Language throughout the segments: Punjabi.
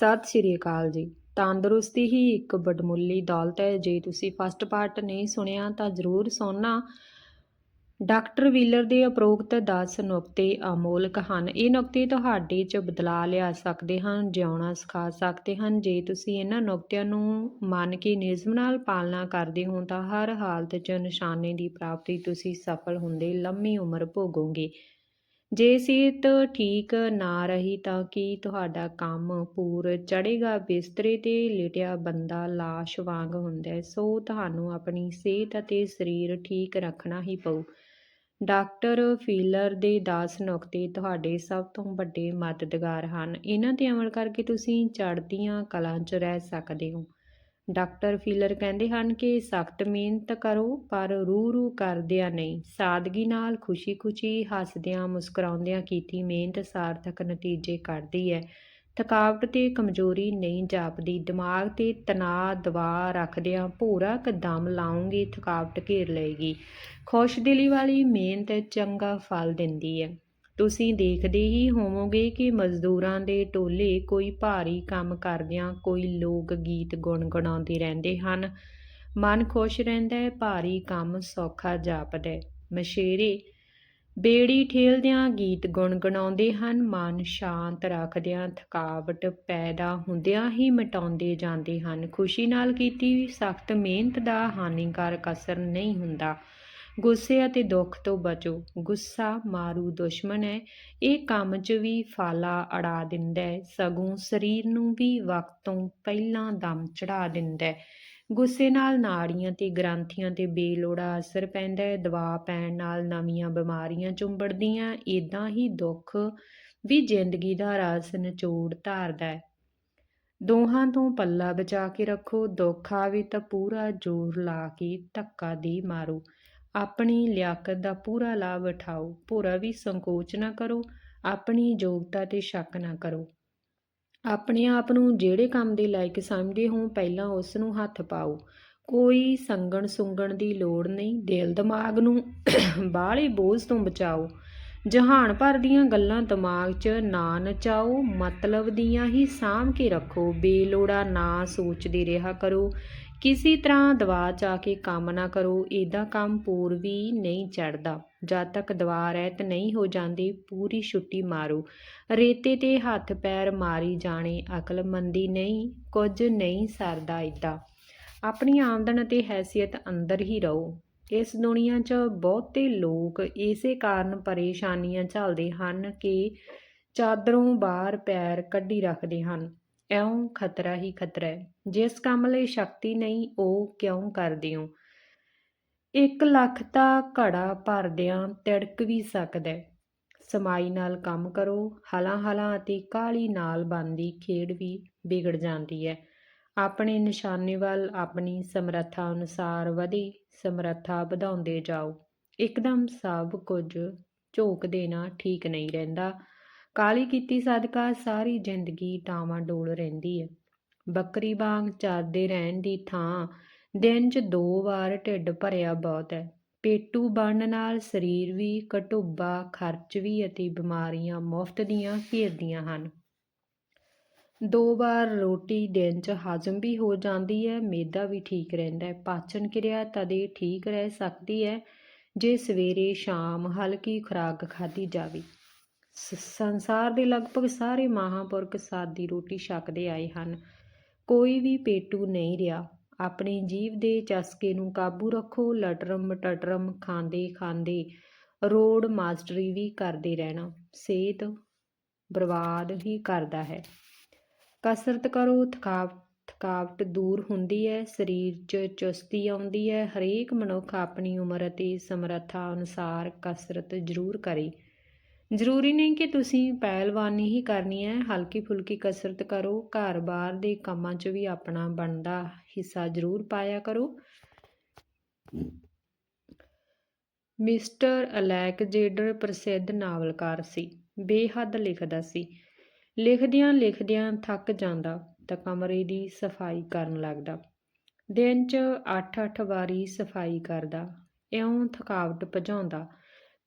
ਸਤਿ ਸ਼੍ਰੀ ਅਕਾਲ ਜੀ। ਤੰਦਰੁਸਤੀ ਹੀ ਇੱਕ ਵਡਮੁੱਲੀ ਦੌਲਤ ਹੈ। ਜੇ ਤੁਸੀਂ ਫਸਟ ਪਾਰਟ ਨਹੀਂ ਸੁਣਿਆ ਤਾਂ ਜ਼ਰੂਰ ਸੁਣਨਾ। ਡਾਕਟਰ ਵੀਲਰ ਦੇ ਉਪਰੋਕਤ 10 ਨੁਕਤੇ ਅਮੋਲਕ ਹਨ। ਇਹ ਨੁਕਤੇ ਤੁਹਾਡੇ 'ਚ ਬਦਲਾਅ ਲਿਆ ਸਕਦੇ ਹਨ, ਜਿਉਣਾ ਸਿਖਾ ਸਕਦੇ ਹਨ। ਜੇ ਤੁਸੀਂ ਇਹਨਾਂ ਨੁਕਤਿਆਂ ਨੂੰ ਮੰਨ ਕੇ ਨਿਯਮ ਨਾਲ ਪਾਲਣਾ ਕਰਦੇ ਹੋ ਤਾਂ ਹਰ ਹਾਲਤ 'ਚ ਨਿਸ਼ਾਨੇ ਦੀ ਪ੍ਰਾਪਤੀ ਤੁਸੀਂ ਸਫਲ ਹੁੰਦੇ ਲੰਮੀ ਉਮਰ ਭੋਗੋਗੇ। ਜੇ ਸਿਹਤ ਠੀਕ ਨਾ ਰਹੀ ਤਾਂ ਕੀ ਤੁਹਾਡਾ ਕੰਮ ਪੂਰ ਚੜ੍ਹੇਗਾ? ਬਿਸਤਰੇ 'ਤੇ ਲੇਟਿਆ ਬੰਦਾ ਲਾਸ਼ ਵਾਂਗ ਹੁੰਦਾ ਹੈ, ਸੋ ਤੁਹਾਨੂੰ ਆਪਣੀ ਸਿਹਤ ਅਤੇ ਸਰੀਰ ਠੀਕ ਰੱਖਣਾ ਹੀ ਪਊ। ਡਾਕਟਰ ਫੀਲਰ ਦੇ 10 ਨੁਕਤੇ ਤੁਹਾਡੇ ਸਭ ਤੋਂ ਵੱਡੇ ਮਦਦਗਾਰ ਹਨ। ਇਹਨਾਂ ਤੇ ਅਮਲ ਕਰਕੇ ਤੁਸੀਂ ਚੜ੍ਹਦੀਆਂ ਕਲਾਂ 'ਚ ਰਹਿ ਸਕਦੇ ਹੋ। ਡਾਕਟਰ ਫੀਲਰ ਕਹਿੰਦੇ ਹਨ ਕਿ ਸਖਤ ਮਿਹਨਤ ਕਰੋ, ਪਰ ਰੂ ਰੂ ਕਰਦਿਆਂ ਨਹੀਂ। ਸਾਦਗੀ ਨਾਲ ਖੁਸ਼ੀ-ਖੁਸ਼ੀ ਹੱਸਦਿਆਂ, ਮੁਸਕਰਾਉਂਦਿਆਂ ਕੀਤੀ ਮਿਹਨਤ ਸਾਰਥਕ ਨਤੀਜੇ ਕੱਢਦੀ ਹੈ। ਥਕਾਵਟ ਤੇ ਕਮਜ਼ੋਰੀ ਨਹੀਂ ਜਾਪਦੀ। ਦਿਮਾਗ ਤੇ ਤਣਾਅ ਦਬਾਅ ਰੱਖਦਿਆਂ ਭੋਰਾ ਕਦਮ ਲਾਉਂਗੇ, ਥਕਾਵਟ ਘੇਰ ਲਏਗੀ। ਖੁਸ਼ ਖੁਸ਼ਦਿਲੀ ਵਾਲੀ ਮਿਹਨਤ ਚੰਗਾ ਫਲ ਦਿੰਦੀ ਹੈ। ਤੁਸੀਂ ਦੇਖਦੇ ਹੀ ਹੋਵੋਗੇ ਕਿ ਮਜ਼ਦੂਰਾਂ ਦੇ ਟੋਲੇ ਕੋਈ ਭਾਰੀ ਕੰਮ ਕਰਦਿਆਂ ਕੋਈ ਲੋਕ ਗੀਤ ਗੁਣਗੁਣਾਉਂਦੇ ਰਹਿੰਦੇ ਹਨ। ਮਨ ਖੁਸ਼ ਰਹਿੰਦਾ ਹੈ, ਭਾਰੀ ਕੰਮ ਸੌਖਾ ਜਾਪਦਾ ਹੈ। ਮਸ਼ੇਰੇ ਬੇੜੀ ਠੇਲਦਿਆਂ ਗੀਤ ਗੁਣਗੁਣਾਉਂਦੇ ਹਨ, ਮਨ ਸ਼ਾਂਤ ਰੱਖਦਿਆਂ ਥਕਾਵਟ ਪੈਦਾ ਹੁੰਦਿਆਂ ਹੀ ਮਿਟਾਉਂਦੇ ਜਾਂਦੇ ਹਨ। ਖੁਸ਼ੀ ਨਾਲ ਕੀਤੀ ਸਖਤ ਮਿਹਨਤ ਦਾ ਹਾਨੀਕਾਰਕ ਅਸਰ ਨਹੀਂ ਹੁੰਦਾ। ਗੁੱਸੇ ਅਤੇ ਦੁੱਖ ਤੋਂ ਬਚੋ। ਗੁੱਸਾ ਮਾਰੂ ਦੁਸ਼ਮਣ ਹੈ। ਇਹ ਕੰਮ 'ਚ ਵੀ ਫਾਲਾ ਅੜਾ ਦਿੰਦਾ ਹੈ। ਸਗੋਂ ਸਰੀਰ ਨੂੰ ਵੀ ਵਕਤ ਤੋਂ ਪਹਿਲਾਂ ਦਮ ਚੜਾ ਦਿੰਦਾ ਹੈ। ਗੁੱਸੇ ਨਾਲ ਨਾੜੀਆਂ ਤੇ ਗ੍ਰੰਥੀਆਂ ਤੇ ਬੇਲੋੜਾ ਅਸਰ ਪੈਂਦਾ ਹੈ। ਦਬਾਅ ਪੈਣ ਨਾਲ ਨਵੀਆਂ ਬਿਮਾਰੀਆਂ ਚੁੰਬੜਦੀਆਂ ਇਦਾਂ ਹੀ ਦੁੱਖ ਵੀ ਜ਼ਿੰਦਗੀ ਦਾ ਰਸ ਨਿਚੋੜ ਧਾਰਦਾ ਹੈ। ਦੋਹਾਂ ਤੋਂ ਪੱਲਾ ਬਚਾ ਕੇ ਰੱਖੋ। ਦੁੱਖ ਆਵੇ ਤਾਂ ਪੂਰਾ ਜ਼ੋਰ ਲਾ ਕੇ ਧੱਕਾ ਦੇ ਮਾਰੋ। ਆਪਣੀ ਲਿਆਕਤ ਦਾ ਪੂਰਾ ਲਾਭ ਉਠਾਓ। ਭੋਰਾ ਵੀ ਸੰਕੋਚ ਨਾ ਕਰੋ, ਆਪਣੀ ਯੋਗਤਾ ਤੇ ਸ਼ੱਕ ਨਾ ਕਰੋ। ਆਪਣੇ ਆਪ ਨੂੰ ਜਿਹੜੇ ਕੰਮ ਦੇ ਲਾਇਕ ਸਮਝਦੇ ਹੋ, ਪਹਿਲਾਂ ਉਸ ਨੂੰ ਹੱਥ ਪਾਓ। ਕੋਈ ਸੰਗਣ ਸੁੰਗਣ ਦੀ ਲੋੜ ਨਹੀਂ। ਦਿਲ ਦਿਮਾਗ ਨੂੰ ਬਾਹਲੇ ਬੋਝ ਤੋਂ ਬਚਾਓ। ਜਹਾਨ ਭਰ ਦੀਆਂ ਗੱਲਾਂ ਦਿਮਾਗ 'ਚ ਨਾ ਨਚਾਓ। ਮਤਲਬ ਦੀਆਂ ਹੀ ਸਾਂਭ ਕੇ ਰੱਖੋ। ਬੇਲੋੜਾ ਨਾ ਸੋਚਦੇ ਰਿਹਾ ਕਰੋ। ਕਿਸੇ ਤਰ੍ਹਾਂ ਦਵਾ ਚਾ ਕੇ ਕੰਮ ਨਾ ਕਰੋ ਇਹਦਾ ਕੰਮ ਪੂਰਵੀ ਨਹੀਂ ਚੜਦਾ ਜਦ ਤੱਕ ਦਵਾ ਰਹਿਤ ਨਹੀਂ ਹੋ ਜਾਂਦੀ, ਪੂਰੀ ਛੁੱਟੀ ਮਾਰੋ। ਰੇਤੇ ਤੇ ਹੱਥ ਪੈਰ ਮਾਰੀ ਜਾਣੇ ਅਕਲਮੰਦੀ ਨਹੀਂ, ਕੁਝ ਨਹੀਂ ਸਰਦਾ ਇਦਾਂ ਆਪਣੀ ਆਮਦਨ ਅਤੇ ਹੈਸੀਅਤ ਅੰਦਰ ਹੀ ਰਹੋ। ਇਸ ਦੁਨੀਆ 'ਚ ਬਹੁਤੇ ਲੋਕ ਇਸੇ ਕਾਰਨ ਪਰੇਸ਼ਾਨੀਆਂ ਝੱਲਦੇ ਹਨ ਕਿ ਚਾਦਰੋਂ ਬਾਹਰ ਪੈਰ ਕੱਢੀ ਰੱਖਦੇ ਹਨ। ਇਉਂ ਖਤਰਾ ਹੀ ਖਤਰਾ ਹੈ। ਜਿਸ ਕੰਮ ਲਈ ਸ਼ਕਤੀ ਨਹੀਂ, ਉਹ ਕਿਉਂ ਕਰਦੇ ਹੋ? 1 ਲੱਖ ਤਾਂ ਘੜਾ ਭਰਦਿਆਂ ਤਿੜਕ ਵੀ ਸਕਦਾ ਹੈ। ਸਮਾਈ ਨਾਲ ਕੰਮ ਕਰੋ ਹਲਾਂ ਹਲਾਂ ਅਤੇ ਕਾਲੀ ਨਾਲ ਬੰਦੀ ਖੇਡ ਵੀ ਵਿਗੜ ਜਾਂਦੀ ਹੈ। ਆਪਣੇ ਨਿਸ਼ਾਨੇ ਵੱਲ ਆਪਣੀ ਸਮਰੱਥਾ ਅਨੁਸਾਰ ਵਧੀ ਸਮਰੱਥਾ ਵਧਾਉਂਦੇ ਜਾਓ। ਇੱਕਦਮ ਸਭ ਕੁਝ ਝੋਕ ਦੇਣਾ ਠੀਕ ਨਹੀਂ ਰਹਿੰਦਾ। ਕਾਲੀ ਕੀਤੀ ਸਦਕਾ, ਸਾਰੀ ਜ਼ਿੰਦਗੀ ਟਾਵਾਂ ਡੋਲ ਰਹਿੰਦੀ ਹੈ ਬੱਕਰੀ ਵਾਂਗ ਚਰਦੇ ਰਹਿਣ ਦੀ ਥਾਂ, ਦਿਨ 'ਚ ਦੋ ਵਾਰ ਢਿੱਡ ਭਰਿਆ ਬਹੁਤ ਹੈ ਪੇਟੂ ਬਣਨ ਨਾਲ ਸਰੀਰ ਵੀ, ਘਟੁੱਬਾ, ਖਰਚ ਵੀ ਅਤੇ ਬਿਮਾਰੀਆਂ ਮੁਫਤ ਦੀਆਂ ਘੇਰਦੀਆਂ ਹਨ। ਦੋ ਵਾਰ ਰੋਟੀ ਦਿਨ 'ਚ ਹਜਮ ਵੀ ਹੋ ਜਾਂਦੀ ਹੈ ਮੇਦਾ ਵੀ ਠੀਕ ਰਹਿੰਦਾ ਹੈ ਪਾਚਨ ਕਿਰਿਆ ਤਦੇ ਠੀਕ ਰਹਿ ਸਕਦੀ ਹੈ ਜੇ ਸਵੇਰੇ ਸ਼ਾਮ ਹਲਕੀ ਖੁਰਾਕ ਖਾਧੀ ਜਾਵੇ। ਸੰਸਾਰ ਦੇ ਲਗਭਗ ਸਾਰੇ ਮਹਾਪੁਰਖ ਸਾਦੀ ਰੋਟੀ ਛਕਦੇ ਆਏ ਹਨ। ਕੋਈ ਵੀ ਪੇਟੂ ਨਹੀਂ ਰਿਹਾ। ਆਪਣੀ ਜੀਵ ਦੇ ਚਸਕੇ ਨੂੰ ਕਾਬੂ ਰੱਖੋ। ਲਟਰਮ ਟਟਰਮ ਖਾਂਦੇ ਖਾਂਦੇ ਰੋਡ ਮਾਸਟਰੀ ਵੀ ਕਰਦੇ ਰਹਿਣਾ। ਸਿਹਤ ਬਰਬਾਦ ਹੀ ਕਰਦਾ ਹੈ। ਕਸਰਤ ਕਰੋ। ਥਕਾਵਟ ਥਕਾਵਟ ਦੂਰ ਹੁੰਦੀ ਹੈ। ਸਰੀਰ 'ਚ ਚੁਸਤੀ ਆਉਂਦੀ ਹੈ। ਹਰੇਕ ਮਨੁੱਖ ਆਪਣੀ ਉਮਰ ਅਤੇ ਸਮਰੱਥਾ ਅਨੁਸਾਰ ਕਸਰਤ ਜ਼ਰੂਰ ਕਰੇ। ਜ਼ਰੂਰੀ ਨਹੀਂ ਕਿ ਤੁਸੀਂ ਪਹਿਲਵਾਨੀ ਹੀ ਕਰਨੀ ਹੈ। ਹਲਕੀ ਫੁਲਕੀ ਕਸਰਤ ਕਰੋ। ਘਰ-ਬਾਰ ਦੇ ਕੰਮਾਂ 'ਚ ਵੀ ਆਪਣਾ ਬਣਦਾ ਹਿੱਸਾ ਜ਼ਰੂਰ ਪਾਇਆ ਕਰੋ। ਮਿਸਟਰ ਅਲੈਕਜੇਂਡਰ ਪ੍ਰਸਿੱਧ ਨਾਵਲਕਾਰ ਸੀ। ਬੇਹੱਦ ਲਿਖਦਾ ਸੀ। ਲਿਖਦਿਆਂ ਲਿਖਦਿਆਂ ਥੱਕ ਜਾਂਦਾ ਤਾਂ ਕਮਰੇ ਦੀ ਸਫ਼ਾਈ ਕਰਨ ਲੱਗਦਾ। ਦਿਨ 'ਚ 8-8 ਵਾਰੀ ਸਫ਼ਾਈ ਕਰਦਾ। ਇਉਂ ਥਕਾਵਟ ਭਜਾਉਂਦਾ।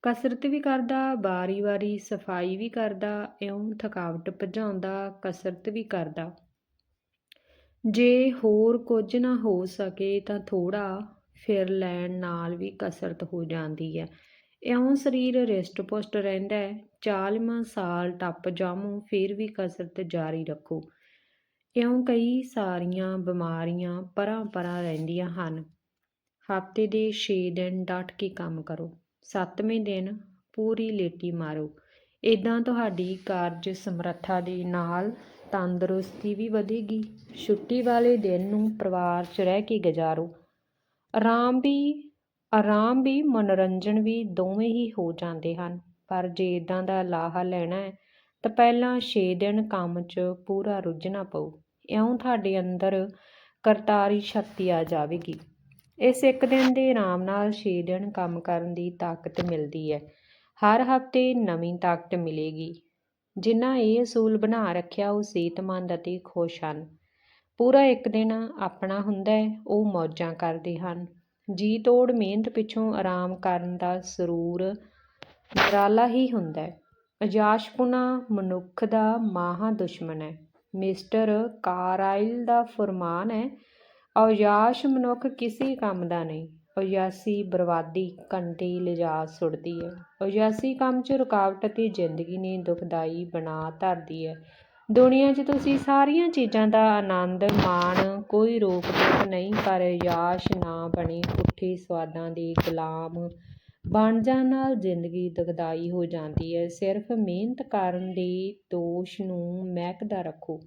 ਕਸਰਤ ਵੀ ਕਰਦਾ, ਵਾਰੀ-ਵਾਰੀ ਸਫ਼ਾਈ ਵੀ ਕਰਦਾ, ਇਉਂ ਥਕਾਵਟ ਭਜਾਉਂਦਾ, ਕਸਰਤ ਵੀ ਕਰਦਾ। ਜੇ ਹੋਰ ਕੁਝ ਨਾ ਹੋ ਸਕੇ ਤਾਂ ਥੋੜਾ ਫਿਰ ਲੈਣ ਨਾਲ ਵੀ ਕਸਰਤ ਹੋ ਜਾਂਦੀ ਹੈ। ਇਉਂ ਸਰੀਰ ਰਿਸ਼ਟ-ਪੁਸ਼ਟ ਰਹਿੰਦਾ ਹੈ 40ਵਾਂ ਸਾਲ ਟੱਪ ਜਾਮੂ ਫਿਰ ਵੀ ਕਸਰਤ ਜਾਰੀ ਰੱਖੋ। ਇਉਂ ਕਈ ਸਾਰੀਆਂ ਬਿਮਾਰੀਆਂ ਪਰਾਂ-ਪਰਾਂ ਰਹਿੰਦੀਆਂ ਹਨ। ਹਫ਼ਤੇ ਦੇ 6 ਦਿਨ ਡਟ ਕੇ ਕੰਮ ਕਰੋ। ਸੱਤਵੇਂ ਦਿਨ ਪੂਰੀ ਲੇਟੀ ਮਾਰੋ। ਇਦਾਂ ਤੁਹਾਡੀ ਕਾਰਜ ਸਮਰੱਥਾ ਦੇ ਨਾਲ ਤੰਦਰੁਸਤੀ ਵੀ ਵਧੇਗੀ। ਛੁੱਟੀ ਵਾਲੇ ਦਿਨ ਨੂੰ ਪਰਿਵਾਰ 'ਚ ਰਹਿ ਕੇ ਗੁਜ਼ਾਰੋ। ਆਰਾਮ ਵੀ ਆਰਾਮ ਵੀ, ਮਨੋਰੰਜਨ ਵੀ ਦੋਵੇਂ ਹੀ ਹੋ ਜਾਂਦੇ ਹਨ। ਪਰ ਜੇ ਇਦਾਂ ਦਾ ਲਾਹਾ ਲੈਣਾ ਹੈ, ਤਾਂ ਪਹਿਲਾਂ 6 ਦਿਨ ਕੰਮ 'ਚ ਪੂਰਾ ਰੁੱਝਣਾ ਪਊ। ਇਉਂ ਤੁਹਾਡੇ ਅੰਦਰ ਕਰਤਾਰੀ ਸ਼ਕਤੀ ਆ ਜਾਵੇਗੀ। ਇਸ ਇੱਕ ਦਿਨ ਦੇ ਆਰਾਮ ਨਾਲ 6 ਦਿਨ ਕੰਮ ਕਰਨ ਦੀ ਤਾਕਤ ਮਿਲਦੀ ਹੈ। ਹਰ ਹਫ਼ਤੇ ਨਵੀਂ ਤਾਕਤ ਮਿਲੇਗੀ। ਜਿਨ੍ਹਾਂ ਇਹ ਅਸੂਲ ਬਣਾ ਰੱਖਿਆ, ਉਹ ਸਿਹਤਮੰਦ ਅਤੇ ਖੁਸ਼ ਹਨ। ਪੂਰਾ ਇੱਕ ਦਿਨ ਆਪਣਾ ਹੁੰਦਾ ਹੈ, ਉਹ ਮੌਜਾਂ ਕਰਦੇ ਹਨ। ਜੀ ਤੋੜ ਮਿਹਨਤ ਪਿੱਛੋਂ ਆਰਾਮ ਕਰਨ ਦਾ ਸਰੂਰ ਨਿਰਾਲਾ ਹੀ ਹੁੰਦਾ ਹੈ। ਅਜਾਸ਼ਪੁਣਾ ਮਨੁੱਖ ਦਾ ਮਹਾ ਦੁਸ਼ਮਣ ਹੈ। ਮਿਸਟਰ ਕਾਰਾਇਲ ਦਾ ਫਰਮਾਨ ਹੈ ਅਯਾਸ਼ ਮਨੁੱਖ ਕਿਸੇ ਕੰਮ ਦਾ ਨਹੀਂ। ਅਯਾਸੀ ਬਰਬਾਦੀ ਕੰਟੇ ਲਿਜਾ ਸੁੱਟਦੀ ਹੈ। ਅਯਾਸੀ ਕੰਮ 'ਚ ਰੁਕਾਵਟ ਅਤੇ ਜ਼ਿੰਦਗੀ ਨੇ ਦੁਖਦਾਈ ਬਣਾ ਧਰਦੀ ਹੈ। ਦੁਨੀਆ 'ਚ ਤੁਸੀਂ ਸਾਰੀਆਂ ਚੀਜ਼ਾਂ ਦਾ ਆਨੰਦ, ਮਾਣ, ਕੋਈ ਰੋਕ ਟੋਕ ਨਹੀਂ, ਪਰ ਯਾਸ਼ ਨਾ ਬਣੇ ਪੁੱਠੇ ਸਵਾਦਾਂ ਦੇ ਗੁਲਾਮ। ਬਣ ਜਾਣ ਨਾਲ ਜ਼ਿੰਦਗੀ ਦੁਖਦਾਈ ਹੋ ਜਾਂਦੀ ਹੈ। ਸਿਰਫ ਮਿਹਨਤ ਕਰਨ ਦੇ ਦੋਸ਼ ਨੂੰ ਮਹਿਕਦਾ ਰੱਖੋ।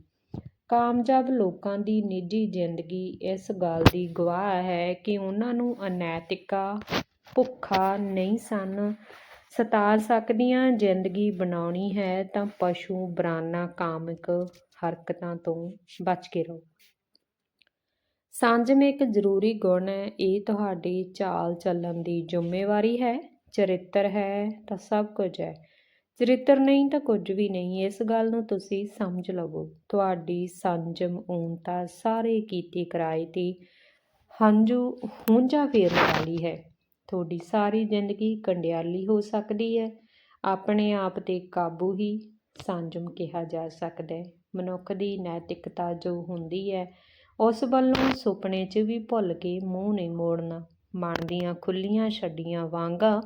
ਕਾਮਯਾਬ ਲੋਕਾਂ ਦੀ ਨਿੱਜੀ ਜ਼ਿੰਦਗੀ ਇਸ ਗੱਲ ਦੀ ਗਵਾਹ ਹੈ ਕਿ ਉਹਨਾਂ ਨੂੰ ਅਨੈਤਿਕਾ ਭੁੱਖਾ ਨਹੀਂ ਸਨ। ਸਤਾ ਸਕਦੀਆਂ ਜ਼ਿੰਦਗੀ ਬਣਾਉਣੀ ਹੈ ਤਾਂ ਪਸ਼ੂ ਬਰਾਨਾ ਕਾਮਿਕ ਹਰਕਤਾਂ ਤੋਂ ਬਚ ਕੇ ਰਹੋ। ਸੰਜਮ ਇੱਕ ਜ਼ਰੂਰੀ ਗੁਣ ਹੈ, ਇਹ ਤੁਹਾਡੀ ਚਾਲ ਚੱਲਣ ਦੀ ਜ਼ਿੰਮੇਵਾਰੀ ਹੈ, ਚਰਿੱਤਰ ਹੈ ਤਾਂ ਸਭ ਕੁਝ ਹੈ। ਚਰਿੱਤਰ ਨਹੀਂ ਤਾਂ ਕੁਝ ਵੀ ਨਹੀਂ। ਇਸ ਗੱਲ ਨੂੰ ਤੁਸੀਂ ਸਮਝ ਲਵੋ। ਤੁਹਾਡੀ ਸੰਜਮ ਊਨਤਾ ਸਾਰੇ ਕੀਤੀ ਕਰਾਏ ਤੇ ਹੰਝੂ ਹੁੰਝਾ ਫੇਰਨ ਵਾਲੀ ਹੈ। ਤੁਹਾਡੀ ਸਾਰੀ ਜ਼ਿੰਦਗੀ ਕੰਡਿਆਲੀ ਹੋ ਸਕਦੀ ਹੈ। ਆਪਣੇ ਆਪ ਤੇ ਕਾਬੂ ਹੀ ਸੰਜਮ ਕਿਹਾ ਜਾ ਸਕਦਾ ਹੈ। ਮਨੁੱਖ ਦੀ ਨੈਤਿਕਤਾ ਜੋ ਹੁੰਦੀ ਹੈ, ਉਸ ਵੱਲੋਂ ਸੁਪਨੇ 'ਚ ਵੀ ਭੁੱਲ ਕੇ ਮੂੰਹ ਨਹੀਂ ਮੋੜਨਾ। ਮਨ ਦੀਆਂ ਖੁੱਲੀਆਂ ਛੱਡੀਆਂ ਵਾਂਗਾ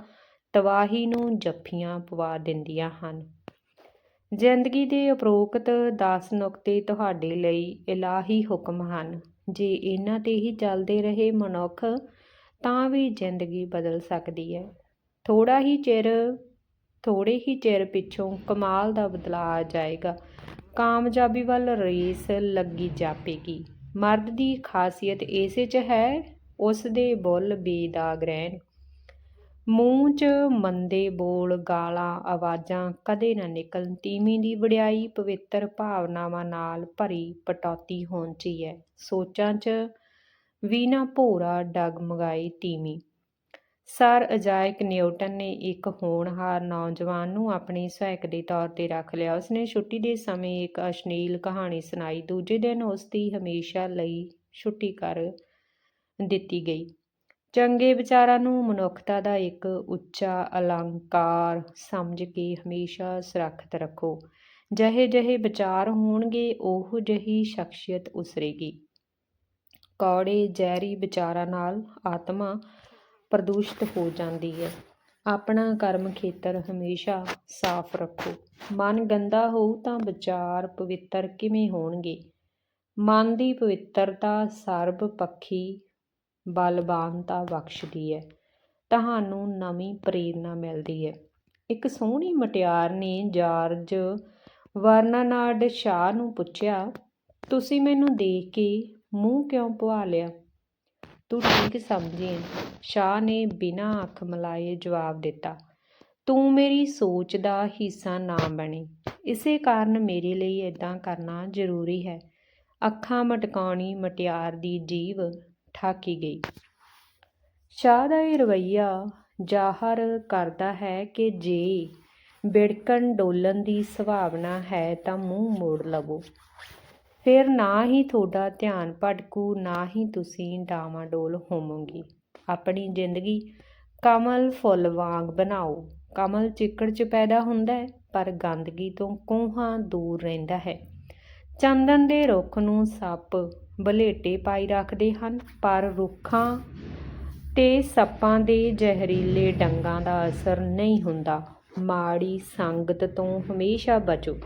ਤਬਾਹੀ ਨੂੰ ਜੱਫੀਆਂ ਪਵਾ ਦਿੰਦੀਆਂ ਹਨ। ਜ਼ਿੰਦਗੀ ਦੇ ਉਪਰੋਕਤ 10 ਨੁਕਤੇ ਤੁਹਾਡੇ ਲਈ ਇਲਾਹੀ ਹੁਕਮ ਹਨ। ਜੇ ਇਹਨਾਂ ਤੇ ਹੀ ਚੱਲਦੇ ਰਹੇ ਮਨੁੱਖ, ਤਾਂ ਵੀ ਜ਼ਿੰਦਗੀ ਬਦਲ ਸਕਦੀ ਹੈ। ਥੋੜਾ ਹੀ ਚਿਰ ਥੋੜੇ ਹੀ ਚਿਰ ਪਿੱਛੋਂ ਕਮਾਲ ਦਾ ਬਦਲਾਅ ਆ ਜਾਏਗਾ। ਕਾਮਯਾਬੀ ਵੱਲ ਰੇਸ ਲੱਗੀ ਜਾਪੇਗੀ। ਮਰਦ ਦੀ ਖਾਸੀਅਤ ਇਸੇ 'ਚ ਹੈ, ਉਸ ਦੇ ਬੁੱਲ ਬੇਦਾਗ ਰਹਿਣ। ਮੂੰਹ 'ਚ ਮੰਦੇ ਬੋਲ ਗਾਲਾਂ ਆਵਾਜ਼ਾਂ ਕਦੇ ਨਾ ਨਿਕਲਣ, ਤੀਵੀਂ ਦੀ ਵਡਿਆਈ ਪਵਿੱਤਰ ਭਾਵਨਾਵਾਂ ਨਾਲ ਭਰੀ ਪਟੌਤੀ ਹੋਂਚੀ ਹੈ ਸੋਚਾਂ 'ਚ ਵੀ ਨਾ ਭੋਰਾ ਡਗਮਗਾਈ ਤੀਵੀਂ। ਸਰ ਅਜਾਇਕ ਨਿਊਟਨ ਨੇ ਇੱਕ ਹੋਣਹਾਰ ਨੌਜਵਾਨ ਨੂੰ ਆਪਣੀ ਸਹਾਇਕ ਦੇ ਤੌਰ ਤੇ ਰੱਖ ਲਿਆ। ਉਸਨੇ ਛੁੱਟੀ ਦੇ ਸਮੇਂ ਇੱਕ ਅਸ਼ਨੀਲ ਕਹਾਣੀ ਸੁਣਾਈ। ਦੂਜੇ ਦਿਨ ਉਸ ਦੀ ਹਮੇਸ਼ਾ ਲਈ ਛੁੱਟੀ ਕਰ ਦਿੱਤੀ ਗਈ। ਚੰਗੇ ਵਿਚਾਰਾਂ ਨੂੰ ਮਨੁੱਖਤਾ ਦਾ ਇੱਕ ਉੱਚਾ ਅਲੰਕਾਰ ਸਮਝ ਕੇ ਹਮੇਸ਼ਾ ਸੁਰੱਖਿਅਤ ਰੱਖੋ। ਜਿਹੇ ਜਿਹੇ ਵਿਚਾਰ ਹੋਣਗੇ, ਉਹੋ ਜਿਹੀ ਸ਼ਖਸੀਅਤ ਉਸਰੇਗੀ। ਕੌੜੇ, ਜ਼ਹਿਰੀ ਵਿਚਾਰਾਂ ਨਾਲ ਆਤਮਾ ਪ੍ਰਦੂਸ਼ਿਤ ਹੋ ਜਾਂਦੀ ਹੈ। ਆਪਣਾ ਕਰਮ ਖੇਤਰ ਹਮੇਸ਼ਾ ਸਾਫ਼ ਰੱਖੋ। ਮਨ ਗੰਦਾ ਹੋਊ ਤਾਂ ਵਿਚਾਰ ਪਵਿੱਤਰ ਕਿਵੇਂ ਹੋਣਗੇ? ਮਨ ਦੀ ਪਵਿੱਤਰਤਾ ਸਰਬ ਪੱਖੀ ਬਲਵਾਨਤਾ ਬਖਸ਼ਦੀ ਹੈ ਤੁਹਾਨੂੰ ਨਵੀਂ ਪ੍ਰੇਰਨਾ ਮਿਲਦੀ ਹੈ ਇੱਕ ਸੋਹਣੀ ਮਟਿਆਰ ਨੇ ਜਾਰਜ ਵਰਨਾਨਾਰਡ ਸ਼ਾਹ ਨੂੰ ਪੁੱਛਿਆ, ਤੁਸੀਂ ਮੈਨੂੰ ਦੇਖ ਕੇ ਮੂੰਹ ਕਿਉਂ ਪੁਆ ਲਿਆ ਤੂੰ ਠੀਕ ਸਮਝੀ ਸ਼ਾਹ ਨੇ ਬਿਨਾਂ ਅੱਖ ਮਲਾਏ ਜਵਾਬ ਦਿੱਤਾ, ਤੂੰ ਮੇਰੀ ਸੋਚ ਦਾ ਹਿੱਸਾ ਨਾ ਬਣੀ। ਇਸੇ ਕਾਰਨ ਮੇਰੇ ਲਈ ਇਦਾਂ ਕਰਨਾ ਜ਼ਰੂਰੀ ਹੈ। ਅੱਖਾਂ ਮਟਕਾਉਣੀ ਮਟਿਆਰ ਦੀ ਜੀਵ ਠਾਕੀ ਗਈ। ਸ਼ਾਹ ਦਾ ਇਹ ਰਵੱਈਆ ਜ਼ਾਹਰ ਕਰਦਾ ਹੈ ਕਿ ਜੇ ਬਿੜਕਣ ਡੋਲਣ ਦੀ ਸੰਭਾਵਨਾ ਹੈ ਤਾਂ ਮੂੰਹ ਮੋੜ ਲਵੋ। ਫਿਰ ਨਾ ਹੀ ਤੁਹਾਡਾ ਧਿਆਨ ਭਟਕੂ, ਨਾ ਹੀ ਤੁਸੀਂ ਡਾਵਾਡੋਲ ਹੋਵੋਗੇ। ਆਪਣੀ ਜ਼ਿੰਦਗੀ ਕਮਲ ਫੁੱਲ ਵਾਂਗ ਬਣਾਓ। ਕਮਲ ਚਿੱਕੜ 'ਚ ਪੈਦਾ ਹੁੰਦਾ ਹੈ, ਪਰ ਗੰਦਗੀ ਤੋਂ ਕੋਹਾਂ ਦੂਰ ਰਹਿੰਦਾ ਹੈ। ਚੰਦਨ ਦੇ ਰੁੱਖ ਨੂੰ ਸੱਪ ਬਲੇਟੇ ਪਾਈ ਰੱਖਦੇ ਹਨ, ਪਰ ਰੁੱਖਾਂ ਤੇ ਸੱਪਾਂ ਦੇ ਜ਼ਹਿਰੀਲੇ ਡੰਗਾਂ ਦਾ ਅਸਰ ਨਹੀਂ ਹੁੰਦਾ। ਮਾੜੀ ਸੰਗਤ ਤੋਂ ਹਮੇਸ਼ਾ ਬਚੋ।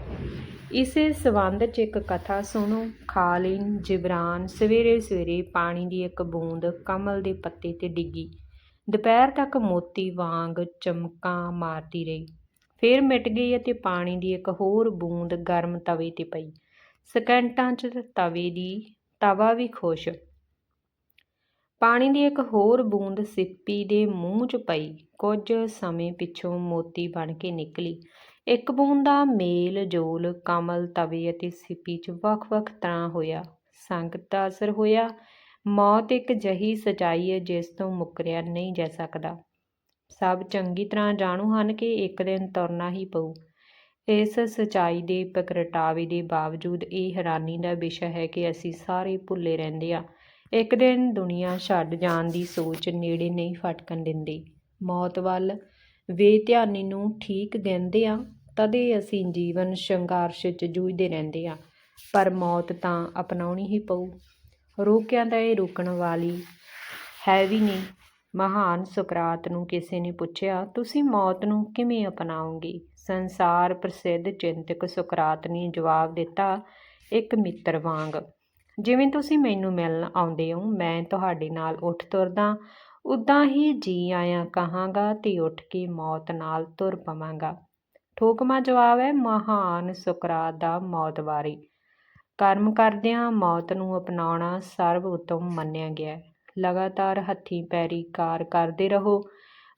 ਇਸੇ ਸਬੰਧ 'ਚ ਇੱਕ ਕਥਾ ਸੁਣੋ। ਖਾਲਿਨ ਜਿਬਰਾਨ ਸਵੇਰੇ ਸਵੇਰੇ ਪਾਣੀ ਦੀ ਇੱਕ ਬੂੰਦ ਕਮਲ ਦੇ ਪੱਤੇ ਤੇ ਡਿੱਗੀ। ਦੁਪਹਿਰ ਤੱਕ ਮੋਤੀ ਵਾਂਗ ਚਮਕਾਂ ਮਾਰਦੀ ਰਹੀ। ਫਿਰ ਮਿਟ ਗਈ ਅਤੇ ਪਾਣੀ ਦੀ ਇੱਕ ਹੋਰ ਬੂੰਦ ਗਰਮ ਤਵੇ ਤੇ ਪਈ। ਸਕਿੰਟਾਂ 'ਚ ਤਵੇ ਦੀ ਤਵਾ ਵੀ ਖੁਸ਼। ਪਾਣੀ ਦੀ ਇੱਕ ਹੋਰ ਬੂੰਦ ਸਿੱਪੀ ਦੇ ਮੂੰਹ 'ਚ ਪਈ। ਕੁਝ ਸਮੇਂ ਪਿੱਛੋਂ ਮੋਤੀ ਬਣ ਕੇ ਨਿਕਲੀ। ਇੱਕ ਬੂੰਦ ਦਾ ਮੇਲ ਜੋਲ ਕਮਲ ਤਵੇ ਅਤੇ ਸਿੱਪੀ 'ਚ ਵੱਖ-ਵੱਖ ਤਰ੍ਹਾਂ ਹੋਇਆ। ਸੰਗਤ ਦਾ ਅਸਰ ਹੋਇਆ। ਮੌਤ ਇੱਕ ਜਹੀ ਸਚਾਈ ਹੈ ਜਿਸ ਤੋਂ ਮੁਕਰਿਆ ਨਹੀਂ ਜਾ ਸਕਦਾ। ਸਭ ਚੰਗੀ ਤਰ੍ਹਾਂ ਜਾਣੂ ਹਨ ਕਿ ਇੱਕ ਦਿਨ ਤੁਰਨਾ ਹੀ ਪਊ। ਇਸ ਸੱਚਾਈ ਦੇ ਪ੍ਰਗਟਾਵੇ ਦੇ ਬਾਵਜੂਦ ਇਹ ਹੈਰਾਨੀ ਦਾ ਵਿਸ਼ਾ ਹੈ ਕਿ ਅਸੀਂ ਸਾਰੇ ਭੁੱਲੇ ਰਹਿੰਦੇ ਹਾਂ। ਇੱਕ ਦਿਨ ਦੁਨੀਆ ਛੱਡ ਜਾਣ ਦੀ ਸੋਚ ਨੇੜੇ ਨਹੀਂ ਫਟਕਣ ਦਿੰਦੀ। ਮੌਤ ਵੱਲ ਬੇਧਿਆਨੀ ਨੂੰ ਠੀਕ ਗਿਣਦੇ ਆ ਤਦੇ ਅਸੀਂ ਜੀਵਨ ਸੰਘਰਸ਼ 'ਚ ਜੂਝਦੇ ਰਹਿੰਦੇ ਆ ਪਰ ਮੌਤ ਤਾਂ ਅਪਣਾਉਣੀ ਹੀ ਪਊ। ਰੋਕਿਆਂ ਤਾਂ ਇਹ ਰੁਕਣ ਵਾਲੀ ਹੈ ਵੀ ਨਹੀਂ। ਮਹਾਨ ਸੁਕਰਾਤ ਨੂੰ ਕਿਸੇ ਨੇ ਪੁੱਛਿਆ, ਤੁਸੀਂ ਮੌਤ ਨੂੰ ਕਿਵੇਂ ਅਪਣਾਓਗੇ? ਸੰਸਾਰ ਪ੍ਰਸਿੱਧ ਚਿੰਤਕ ਸੁਕਰਾਤ ਨੇ ਜਵਾਬ ਦਿੱਤਾ, ਇੱਕ ਮਿੱਤਰ ਵਾਂਗ। ਜਿਵੇਂ ਤੁਸੀਂ ਮੈਨੂੰ ਮਿਲਣ ਆਉਂਦੇ ਹੋ, ਮੈਂ ਤੁਹਾਡੇ ਨਾਲ ਉੱਠ ਤੁਰਦਾ, ਉਦਾਂ ਹੀ ਜੀ ਆਇਆਂ ਕਹਾਂਗਾ ਤੇ ਉੱਠ ਕੇ ਮੌਤ ਨਾਲ ਤੁਰ ਪਵਾਂਗਾ। ਠੋਕਮਾ ਜਵਾਬ ਹੈ, ਮਹਾਨ ਸੁਕਰਾਤ ਦਾ ਮੌਤ ਬਾਰੇ ਕਰਮ ਕਰਦਿਆਂ ਮੌਤ ਨੂੰ ਅਪਣਾਉਣਾ ਸਰਵ ਉਤਮ ਮੰਨਿਆ ਗਿਆ ਹੈ। ਲਗਾਤਾਰ ਹੱਥੀਂ ਪੈਰੀ ਕਾਰ ਕਰਦੇ ਰਹੋ।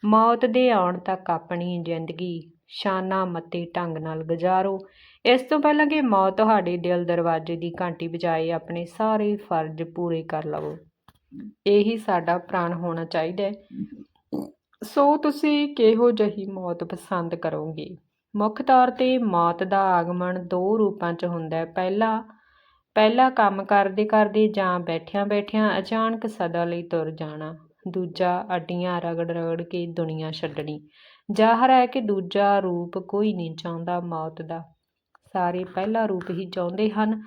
ਮੌਤ ਦੇ ਆਉਣ ਤੱਕ ਆਪਣੀ ਜ਼ਿੰਦਗੀ ਸ਼ਾਨਾ ਢੰਗ ਨਾਲ ਗੁਜ਼ਾਰੋ। ਇਸ ਤੋਂ ਪਹਿਲਾਂ ਕਿ ਮੌਤ ਤੁਹਾਡੇ ਦਿਲ ਦਰਵਾਜ਼ੇ ਦੀ ਘੰਟੀ ਵਜਾਏ ਆਪਣੇ ਸਾਰੇ ਫਰਜ਼ ਪੂਰੇ ਕਰ ਲਵੋ। ਇਹੀ ਸਾਡਾ ਪ੍ਰਾਣ ਹੋਣਾ ਚਾਹੀਦਾ ਹੈ। ਸੋ ਤੁਸੀਂ ਕਿਹੋ ਜਿਹੀ ਮੌਤ ਪਸੰਦ ਕਰੋਗੇ? ਮੁੱਖ ਤੌਰ ਤੇ ਮੌਤ ਦਾ ਆਗਮਨ ਦੋ ਰੂਪਾਂ 'ਚ ਹੁੰਦਾ ਹੈ। ਪਹਿਲਾ ਪਹਿਲਾ ਕੰਮ ਕਰਦੇ ਕਰਦੇ ਜਾਂ ਬੈਠਿਆਂ ਬੈਠਿਆਂ ਅਚਾਨਕ ਸਦਾ ਲਈ ਤੁਰ ਜਾਣਾ। ਦੂਜਾ, ਅੱਡੀਆਂ ਰਗੜ ਰਗੜ ਕੇ ਦੁਨੀਆ ਛੱਡਣੀ। ਜ਼ਾਹਰ ਹੈ ਕਿ ਦੂਜਾ ਰੂਪ ਕੋਈ ਨਹੀਂ ਚਾਹੁੰਦਾ ਮੌਤ ਦਾ। ਸਾਰੇ ਪਹਿਲਾ ਰੂਪ ਹੀ ਚਾਹੁੰਦੇ ਹਨ,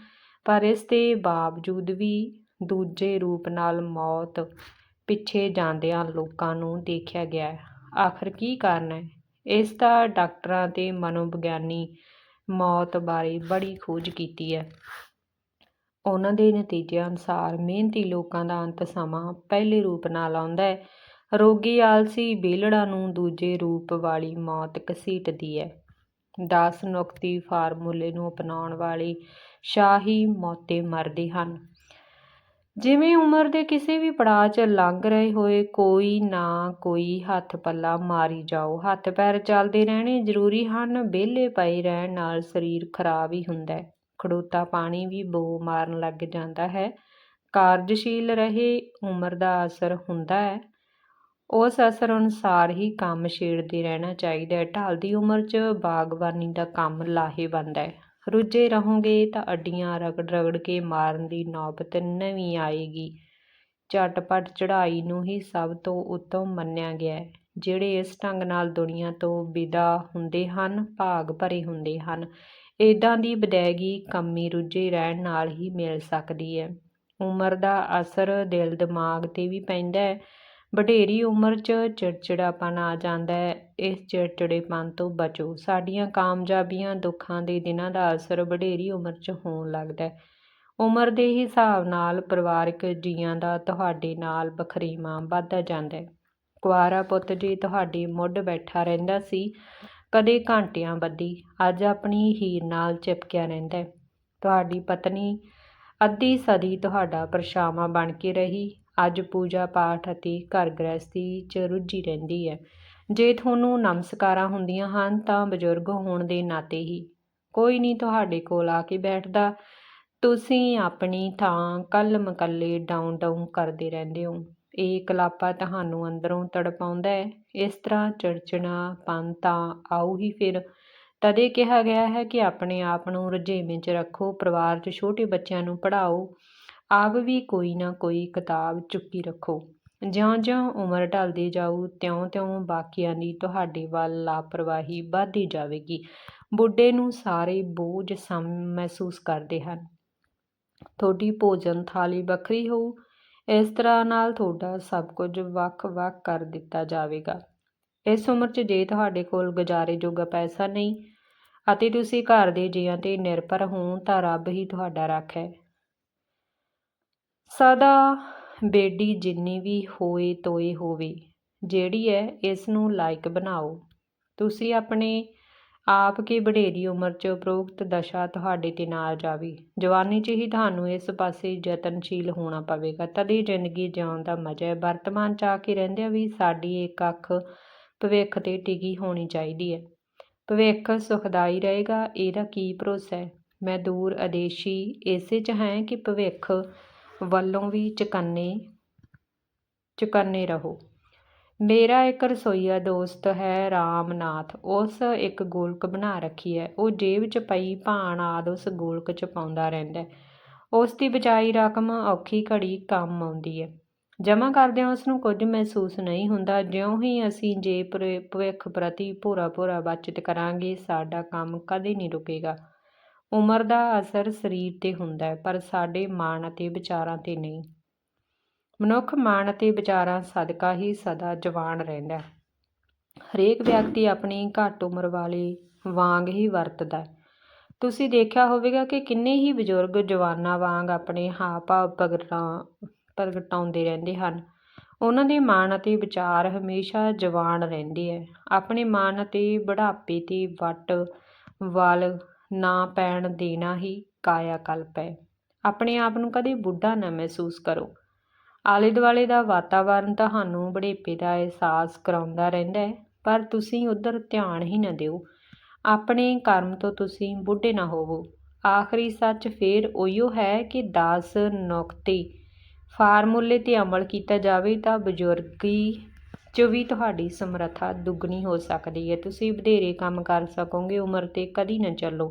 ਪਰ ਇਸ ਦੇ ਬਾਵਜੂਦ ਵੀ ਦੂਜੇ ਰੂਪ ਨਾਲ ਮੌਤ ਪਿੱਛੇ ਜਾਂਦਿਆਂ ਲੋਕਾਂ ਨੂੰ ਦੇਖਿਆ ਗਿਆ ਹੈ। ਆਖਰ ਕੀ ਕਾਰਨ ਹੈ? ਇਸ ਦਾ ਡਾਕਟਰਾਂ ਤੇ ਮਨੋਵਿਗਿਆਨੀ ਮੌਤ ਬਾਰੇ ਬੜੀ ਖੋਜ ਕੀਤੀ ਹੈ। ਉਹਨਾਂ ਦੇ ਨਤੀਜਿਆਂ ਅਨੁਸਾਰ ਮਿਹਨਤੀ ਲੋਕਾਂ ਦਾ ਅੰਤ ਸਮਾਂ ਪਹਿਲੇ ਰੂਪ ਨਾਲ ਆਉਂਦਾ ਹੈ ਰੋਗੀ ਆਲਸੀ ਬੇਲੜਾ ਨੂੰ ਦੂਜੇ ਰੂਪ ਵਾਲੀ ਮੌਤ ਘਸੀਟਦੀ ਹੈ 10 ਨੁਕਤੀ ਫਾਰਮੂਲੇ ਨੂੰ ਅਪਣਾਉਣ ਵਾਲੇ ਸ਼ਾਹੀ ਮੌਤੇ ਮਰਦੇ ਹਨ। ਜਿਵੇਂ ਉਮਰ ਦੇ ਕਿਸੇ ਵੀ ਪੜਾਅ 'ਚ ਲੰਘ ਰਹੇ ਹੋਏ ਕੋਈ ਨਾ ਕੋਈ ਹੱਥ ਪੱਲਾ ਮਾਰੀ ਜਾਓ। ਹੱਥ ਪੈਰ ਚੱਲਦੇ ਰਹਿਣੇ ਜ਼ਰੂਰੀ ਹਨ, ਵਿਹਲੇ ਪਏ ਰਹਿਣ ਨਾਲ ਸਰੀਰ ਖਰਾਬ ਹੀ ਹੁੰਦਾ ਹੈ ਖੜੋਤਾ ਪਾਣੀ ਵੀ ਬੋ ਮਾਰਨ ਲੱਗ ਜਾਂਦਾ ਹੈ। ਕਾਰਜਸ਼ੀਲ ਰਹੇ ਉਮਰ ਦਾ ਅਸਰ ਹੁੰਦਾ ਹੈ। ਉਸ ਅਸਰ ਅਨੁਸਾਰ ਹੀ ਕੰਮ ਛੇੜਦੇ ਰਹਿਣਾ ਚਾਹੀਦਾ ਹੈ। ਢਲਦੀ ਉਮਰ 'ਚ ਬਾਗਬਾਨੀ ਦਾ ਕੰਮ ਲਾਹੇਵੰਦ ਹੈ। ਰੁੱਝੇ ਰਹੋਗੇ ਤਾਂ ਅੱਡੀਆਂ ਰਗੜ ਰਗੜ ਕੇ ਮਾਰਨ ਦੀ ਨੌਬਤ ਨਵੀਂ ਆਏਗੀ। ਝਟਪਟ ਚੜ੍ਹਾਈ ਨੂੰ ਹੀ ਸਭ ਤੋਂ ਉੱਤਮ ਮੰਨਿਆ ਗਿਆ ਹੈ। ਜਿਹੜੇ ਇਸ ਢੰਗ ਨਾਲ ਦੁਨੀਆ ਤੋਂ ਵਿਦਾ ਹੁੰਦੇ ਹਨ, ਭਾਗ ਭਰੇ ਹੁੰਦੇ ਹਨ ਇਦਾਂ ਦੀ ਵਿਦਾਇਗੀ ਕੰਮੀ ਰੁੱਝੇ ਰਹਿਣ ਨਾਲ ਹੀ ਮਿਲ ਸਕਦੀ ਹੈ। ਉਮਰ ਦਾ ਅਸਰ ਦਿਲ ਦਿਮਾਗ 'ਤੇ ਵੀ ਪੈਂਦਾ ਹੈ। ਵਡੇਰੀ ਉਮਰ 'ਚ ਚਿੜਚਿੜਾਪਨ ਆ ਜਾਂਦਾ ਹੈ। ਇਸ ਚਿੜਚਿੜੇਪਨ ਤੋਂ ਬਚੋ। ਸਾਡੀਆਂ ਕਾਮਯਾਬੀਆਂ ਦੁੱਖਾਂ ਦੇ ਦਿਨਾਂ ਦਾ ਅਸਰ ਵਡੇਰੀ ਉਮਰ 'ਚ ਹੋਣ ਲੱਗਦਾ ਹੈ। ਉਮਰ ਦੇ ਹਿਸਾਬ ਨਾਲ ਪਰਿਵਾਰਕ ਜੀਆਂ ਦਾ ਤੁਹਾਡੇ ਨਾਲ ਬਖਰੀਮਾ ਵੱਧਦਾ ਜਾਂਦਾ ਹੈ। ਕੁਆਰਾ ਪੁੱਤ ਜੀ ਤੁਹਾਡੇ ਮੁੱਢ ਬੈਠਾ ਰਹਿੰਦਾ ਸੀ, ਕਦੇ ਘੰਟਿਆਂ ਬੱਧੀ ਅੱਜ ਆਪਣੀ ਹੀਰ ਨਾਲ ਚਿਪਕਿਆ ਰਹਿੰਦਾ ਹੈ। ਤੁਹਾਡੀ ਪਤਨੀ ਅੱਧੀ ਸਦੀ ਤੁਹਾਡਾ ਪਰਛਾਵਾਂ ਬਣ ਕੇ ਰਹੀ। ਅੱਜ ਪੂਜਾ ਪਾਠ ਅਤੇ ਘਰ ਗ੍ਰਸਤੀ 'ਚ ਰੁੱਝੀ ਰਹਿੰਦੀ ਹੈ। ਜੇ ਤੁਹਾਨੂੰ ਨਮਸਕਾਰਾਂ ਹੁੰਦੀਆਂ ਹਨ, ਤਾਂ ਬਜ਼ੁਰਗ ਹੋਣ ਦੇ ਨਾਤੇ ਹੀ। ਕੋਈ ਨਹੀਂ, ਤੁਹਾਡੇ ਕੋਲ ਆ ਕੇ ਬੈਠਦਾ। ਤੁਸੀਂ ਆਪਣੀ ਥਾਂ ਕੱਲ ਮਕੱਲੇ ਡਾਊਨ ਡਾਊਨ ਕਰਦੇ ਰਹਿੰਦੇ ਹੋ। ਇਹ ਕਲਾਪਾ ਤੁਹਾਨੂੰ ਅੰਦਰੋਂ ਤੜਪਾਉਂਦਾ ਹੈ। ਇਸ ਤਰ੍ਹਾਂ ਚੜਚਣਾ, ਪਨ ਤਾਂ ਆਊ ਹੀ ਫਿਰ। ਤਦੇ ਕਿਹਾ ਗਿਆ ਹੈ ਕਿ ਆਪਣੇ ਆਪ ਨੂੰ ਰੁਝੇਵੇਂ 'ਚ ਰੱਖੋ, ਪਰਿਵਾਰ 'ਚ ਛੋਟੇ ਬੱਚਿਆਂ ਨੂੰ ਪੜ੍ਹਾਓ। ਆਪ ਵੀ ਕੋਈ ਨਾ ਕੋਈ ਕਿਤਾਬ ਚੁੱਕੀ ਰੱਖੋ ਜਿਉਂ-ਜਿਉਂ ਉਮਰ ਢਲਦੀ ਜਾਊ, ਤਿਉਂ-ਤਿਉਂ ਬਾਕੀਆਂ ਦੀ ਤੁਹਾਡੇ ਵੱਲ ਲਾਪਰਵਾਹੀ ਵੱਧਦੀ ਜਾਵੇਗੀ। ਬੁੱਢੇ ਨੂੰ ਸਾਰੇ ਬੋਝ ਸਮ ਮਹਿਸੂਸ ਕਰਦੇ ਹਨ। ਤੁਹਾਡੀ ਭੋਜਨ ਥਾਲੀ ਵੱਖਰੀ ਹੋਊ। ਇਸ ਤਰ੍ਹਾਂ ਨਾਲ ਤੁਹਾਡਾ ਸਭ ਕੁਝ ਵੱਖ-ਵੱਖ ਕਰ ਦਿੱਤਾ ਜਾਵੇਗਾ। ਇਸ ਉਮਰ 'ਚ ਜੇ ਤੁਹਾਡੇ ਕੋਲ ਗੁਜ਼ਾਰੇ ਜੋਗਾ ਪੈਸਾ ਨਹੀਂ ਅਤੇ ਤੁਸੀਂ ਘਰ ਦੇ ਜੀਆਂ 'ਤੇ ਨਿਰਭਰ ਹੋ ਤਾਂ ਰੱਬ ਹੀ ਤੁਹਾਡਾ ਰੱਖ ਹੈ। ਸਦਾ ਬੇਡੀ ਜਿੰਨੀ ਵੀ ਹੋਏ ਤੋਏ ਹੋਵੇ, ਜਿਹੜੀ ਹੈ ਇਸ ਨੂੰ ਲਾਇਕ ਬਣਾਓ। ਤੁਸੀਂ ਆਪਣੇ ਆਪ ਕਿ ਵਡੇਰੀ ਉਮਰ 'ਚ ਉਪਰੋਕਤ ਦਸ਼ਾ ਤੁਹਾਡੇ 'ਤੇ ਨਾ ਆ ਜਾਵੇ। ਜਵਾਨੀ 'ਚ ਹੀ ਤੁਹਾਨੂੰ ਇਸ ਪਾਸੇ ਯਤਨਸ਼ੀਲ ਹੋਣਾ ਪਵੇਗਾ। ਤਦੇ ਜ਼ਿੰਦਗੀ ਜਿਊਣ ਦਾ ਮਜ਼ਾ ਹੈ। ਵਰਤਮਾਨ 'ਚ ਆ ਕੇ ਰਹਿੰਦਿਆਂ ਵੀ ਸਾਡੀ ਇੱਕ ਅੱਖ ਭਵਿੱਖ 'ਤੇ ਟਿਕੀ ਹੋਣੀ ਚਾਹੀਦੀ ਹੈ। ਭਵਿੱਖ ਸੁਖਦਾਈ ਰਹੇਗਾ, ਇਹਦਾ ਕੀ ਭਰੋਸਾ ਹੈ। ਮੈਂ ਦੂਰ ਅੰਦੇਸ਼ੀ ਇਸੇ 'ਚ ਹੈ ਕਿ ਭਵਿੱਖ ਵੱਲੋਂ ਵੀ ਚੁਕੰਨੇ ਚੁਕੰਨੇ ਰਹੋ। ਮੇਰਾ ਇੱਕ ਰਸੋਈਆ ਦੋਸਤ ਹੈ ਰਾਮ ਨਾਥ। ਉਸ ਇੱਕ ਗੋਲਕ ਬਣਾ ਰੱਖੀ ਹੈ। ਉਹ ਜੇਬ 'ਚ ਪਈ ਭਾਣ ਆਦਿ ਉਸ ਗੋਲਕ 'ਚ ਪਾਉਂਦਾ ਰਹਿੰਦਾ ਉਸ ਦੀ ਬਚਾਈ ਰਕਮ ਔਖੀ ਘੜੀ ਕੰਮ ਆਉਂਦੀ ਹੈ। ਜਮ੍ਹਾਂ ਕਰਦਿਆਂ ਉਸਨੂੰ ਕੁਝ ਮਹਿਸੂਸ ਨਹੀਂ ਹੁੰਦਾ। ਜਿਉਂ ਹੀ ਅਸੀਂ ਜੇ ਭਵਿੱਖ ਪ੍ਰਤੀ ਭੋਰਾ-ਭੋਰਾ ਬੱਚਤ ਕਰਾਂਗੇ, ਸਾਡਾ ਕੰਮ ਕਦੇ ਨਹੀਂ ਰੁਕੇਗਾ। ਉਮਰ ਦਾ ਅਸਰ ਸਰੀਰ 'ਤੇ ਹੁੰਦਾ ਹੈ, ਪਰ ਸਾਡੇ ਮਨ ਅਤੇ ਵਿਚਾਰਾਂ 'ਤੇ ਨਹੀਂ। ਮਨੁੱਖ ਮਨ ਅਤੇ ਵਿਚਾਰਾਂ ਸਦਕਾ ਹੀ ਸਦਾ ਜਵਾਨ ਰਹਿੰਦਾ ਹੈ। ਹਰੇਕ ਵਿਅਕਤੀ ਆਪਣੀ ਘੱਟ ਉਮਰ ਵਾਲੇ ਵਾਂਗ ਹੀ ਵਰਤਦਾ ਹੈ। ਤੁਸੀਂ ਦੇਖਿਆ ਹੋਵੇਗਾ ਕਿ ਕਿੰਨੇ ਹੀ ਬਜ਼ੁਰਗ ਜਵਾਨਾਂ ਵਾਂਗ ਆਪਣੇ ਹਾਵ-ਭਾਵ ਪ੍ਰਗਟਾ ਪ੍ਰਗਟਾਉਂਦੇ ਰਹਿੰਦੇ ਹਨ। ਉਹਨਾਂ ਦੇ ਮਨ ਅਤੇ ਵਿਚਾਰ ਹਮੇਸ਼ਾ ਜਵਾਨ ਰਹਿੰਦੇ ਹੈ। ਆਪਣੇ ਮਨ ਅਤੇ ਬੁਢਾਪੇ 'ਤੇ ਵੱਟ ਵੱਲ ਨਾ ਪੈਣ ਦੇਣਾ ਹੀ ਕਾਇਆ-ਕਲਪ ਹੈ। ਆਪਣੇ ਆਪ ਨੂੰ ਕਦੇ ਬੁੱਢਾ ਨਾ ਮਹਿਸੂਸ ਕਰੋ। ਆਲੇ-ਦੁਆਲੇ ਦਾ ਵਾਤਾਵਰਨ ਤੁਹਾਨੂੰ ਬੁਢੇਪੇ ਦਾ ਅਹਿਸਾਸ ਕਰਾਉਂਦਾ ਰਹਿੰਦਾ ਹੈ, ਪਰ ਤੁਸੀਂ ਉੱਧਰ ਧਿਆਨ ਹੀ ਨਾ ਦਿਓ। ਆਪਣੇ ਕਰਮ ਤੋਂ ਤੁਸੀਂ ਬੁੱਢੇ ਨਾ ਹੋਵੋ। ਆਖਰੀ ਸੱਚ ਫੇਰ ਉਹੀਓ ਹੈ ਕਿ ਦਸ ਨੁਕਤੇ ਫਾਰਮੂਲੇ 'ਤੇ ਅਮਲ ਕੀਤਾ ਜਾਵੇ ਤਾਂ ਬਜ਼ੁਰਗੀ 'ਚ ਵੀ ਤੁਹਾਡੀ ਸਮਰੱਥਾ ਦੁੱਗਣੀ ਹੋ ਸਕਦੀ ਹੈ। ਤੁਸੀਂ ਵਧੇਰੇ ਕੰਮ ਕਰ ਸਕੋਗੇ। ਉਮਰ 'ਤੇ ਕਦੀ ਨਾ ਚੱਲੋ।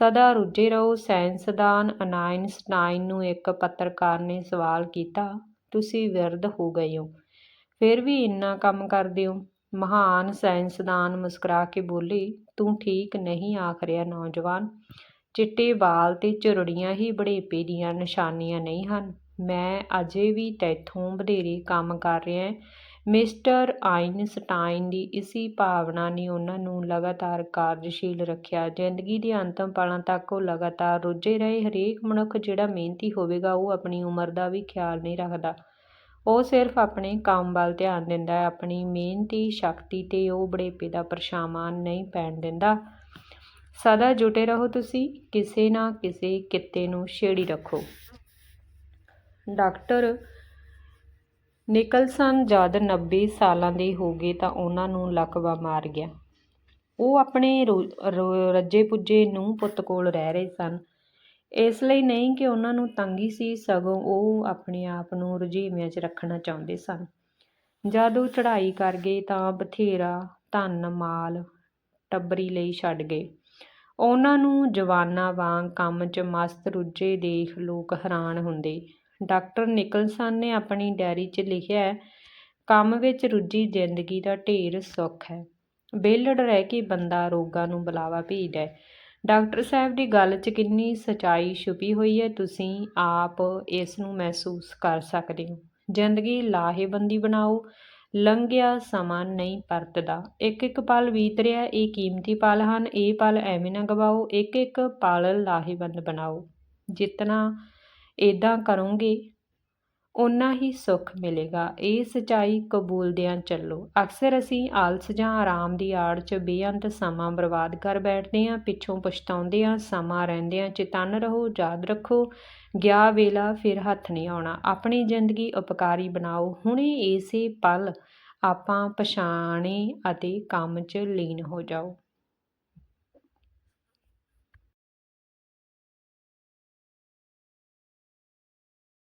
ਸਦਾ ਰੁੱਝੇ ਰਹੋ। ਸਾਇੰਸਦਾਨ ਆਇਨਸਟਾਈਨ ਨੂੰ ਇੱਕ ਪੱਤਰਕਾਰ ਨੇ ਸਵਾਲ ਕੀਤਾ, ਤੁਸੀਂ ਬਿਰਧ ਹੋ ਗਏ ਹੋ ਫਿਰ ਵੀ ਇੰਨਾ ਕੰਮ ਕਰਦੇ ਹੋ। ਮਹਾਨ ਸਾਇੰਸਦਾਨ ਮੁਸਕਰਾ ਕੇ ਬੋਲੇ, ਤੂੰ ਠੀਕ ਨਹੀਂ ਆਖ ਰਿਹਾ ਨੌਜਵਾਨ। ਚਿੱਟੇ ਵਾਲ ਤੇ ਝੁਰੜੀਆਂ ਹੀ ਬੜੇਪੇ ਦੀਆਂ ਨਿਸ਼ਾਨੀਆਂ ਨਹੀਂ ਹਨ। ਮੈਂ ਅਜੇ ਵੀ ਤੈਥੋਂ ਵਧੇਰੇ ਕੰਮ ਕਰ ਰਿਹਾਂ। ਮਿਸਟਰ ਆਇਨਸਟਾਈਨ ਦੀ ਇਸੀ ਭਾਵਨਾ ਨੇ ਉਹਨਾਂ ਨੂੰ ਲਗਾਤਾਰ ਕਾਰਜਸ਼ੀਲ ਰੱਖਿਆ। ਜ਼ਿੰਦਗੀ ਦੇ ਅੰਤਿਮ ਪਲਾਂ ਤੱਕ ਉਹ ਲਗਾਤਾਰ ਰੁੱਝੇ ਰਹੇ। ਹਰੇਕ ਮਨੁੱਖ ਜਿਹੜਾ ਮਿਹਨਤੀ ਹੋਵੇਗਾ, ਉਹ ਆਪਣੀ ਉਮਰ ਦਾ ਵੀ ਖਿਆਲ ਨਹੀਂ ਰੱਖਦਾ। ਉਹ ਸਿਰਫ ਆਪਣੇ ਕੰਮ ਵੱਲ ਧਿਆਨ ਦਿੰਦਾ ਹੈ। ਆਪਣੀ ਮਿਹਨਤੀ ਸ਼ਕਤੀ 'ਤੇ ਉਹ ਬੁਢੇਪੇ ਦਾ ਪਰਛਾਵਾਂ ਨਹੀਂ ਪੈਣ ਦਿੰਦਾ। ਸਦਾ ਜੁਟੇ ਰਹੋ ਤੁਸੀਂ ਕਿਸੇ ਨਾ ਕਿਸੇ ਕਿੱਤੇ ਨੂੰ ਛੇੜੀ ਰੱਖੋ। ਡਾਕਟਰ ਨਿਕਲਸਨ ਜਦ ਨੱਬੇ ਸਾਲਾਂ ਦੇ ਹੋ ਗਏ ਤਾਂ ਉਹਨਾਂ ਨੂੰ ਲਕਵਾ ਮਾਰ ਗਿਆ। ਉਹ ਆਪਣੇ ਰੱਜੇ-ਪੁੱਜੇ ਨੂੰਹ-ਪੁੱਤ ਕੋਲ ਰਹਿ ਰਹੇ ਸਨ। ਇਸ ਲਈ ਨਹੀਂ ਕਿ ਉਹਨਾਂ ਨੂੰ ਤੰਗੀ ਸੀ, ਸਗੋਂ ਉਹ ਆਪਣੇ ਆਪ ਨੂੰ ਰੁਝੇਵਿਆਂ 'ਚ ਰੱਖਣਾ ਚਾਹੁੰਦੇ ਸਨ। ਜਦ ਉਹ ਚੜ੍ਹਾਈ ਕਰ ਗਏ ਤਾਂ ਬਥੇਰਾ ਧਨ-ਮਾਲ ਟੱਬਰੀ ਲਈ ਛੱਡ ਗਏ। ਉਹਨਾਂ ਨੂੰ ਜਵਾਨਾਂ ਵਾਂਗ ਕੰਮ 'ਚ ਮਸਤ ਰੁੱਝੇ ਦੇਖ ਲੋਕ ਹੈਰਾਨ ਹੁੰਦੇ। ਡਾਕਟਰ ਨਿਕਲਸਨ ਨੇ ਆਪਣੀ ਡਾਇਰੀ 'ਚ ਲਿਖਿਆ ਕੰਮ ਵਿੱਚ ਰੁੱਝੀ ਜ਼ਿੰਦਗੀ ਦਾ ਢੇਰ ਸੁੱਖ ਹੈ। ਵਿਹਲੜ ਰਹਿ ਕੇ ਬੰਦਾ ਰੋਗਾਂ ਨੂੰ ਬੁਲਾਵਾ ਭੇਜਦਾ ਹੈ। ਡਾਕਟਰ ਸਾਹਿਬ ਦੀ ਗੱਲ 'ਚ ਕਿੰਨੀ ਸੱਚਾਈ ਛੁਪੀ ਹੋਈ ਹੈ, ਤੁਸੀਂ ਆਪ ਇਸ ਨੂੰ ਮਹਿਸੂਸ ਕਰ ਸਕਦੇ ਹੋ। ਜ਼ਿੰਦਗੀ ਲਾਹੇਬੰਦੀ ਬਣਾਓ। ਲੰਘਿਆ ਸਮਾਂ ਨਹੀਂ ਪਰਤਦਾ। ਇੱਕ-ਇੱਕ ਪਲ ਬੀਤ ਰਿਹਾ, ਇਹ ਕੀਮਤੀ ਪਲ ਹਨ। ਇਹ ਪਲ ਐਵੇਂ ਨਾ ਗਵਾਓ। ਇੱਕ-ਇੱਕ ਪਲ ਲਾਹੇਵੰਦ ਬਣਾਓ। ਜਿਤਨਾ ਏਦਾਂ ਕਰੋਗੇ, ਓਨਾ ਹੀ ਸੁੱਖ ਮਿਲੇਗਾ। ਇਹ ਸੱਚਾਈ ਕਬੂਲਦਿਆਂ ਚੱਲੋ। ਅਕਸਰ ਅਸੀਂ ਆਲਸ ਜਾਂ ਆਰਾਮ ਦੀ ਆੜ 'ਚ ਬੇਅੰਤ ਸਮਾਂ ਬਰਬਾਦ ਕਰ ਬੈਠਦੇ ਹਾਂ। ਪਿੱਛੋਂ ਪਛਤਾਉਂਦੇ ਹਾਂ। ਸਮਾਂ ਰਹਿੰਦਿਆਂ ਚੇਤਨ ਰਹੋ। ਯਾਦ ਰੱਖੋ, ਗਿਆ ਵੇਲਾ ਫਿਰ ਹੱਥ ਨਹੀਂ ਆਉਣਾ। ਆਪਣੀ ਜ਼ਿੰਦਗੀ ਉਪਕਾਰੀ ਬਣਾਓ। ਹੁਣੇ ਇਸੇ ਪਲ ਆਪਾਂ ਪਛਾਣੇ ਅਤੇ ਕੰਮ 'ਚ ਲੀਨ ਹੋ ਜਾਓ।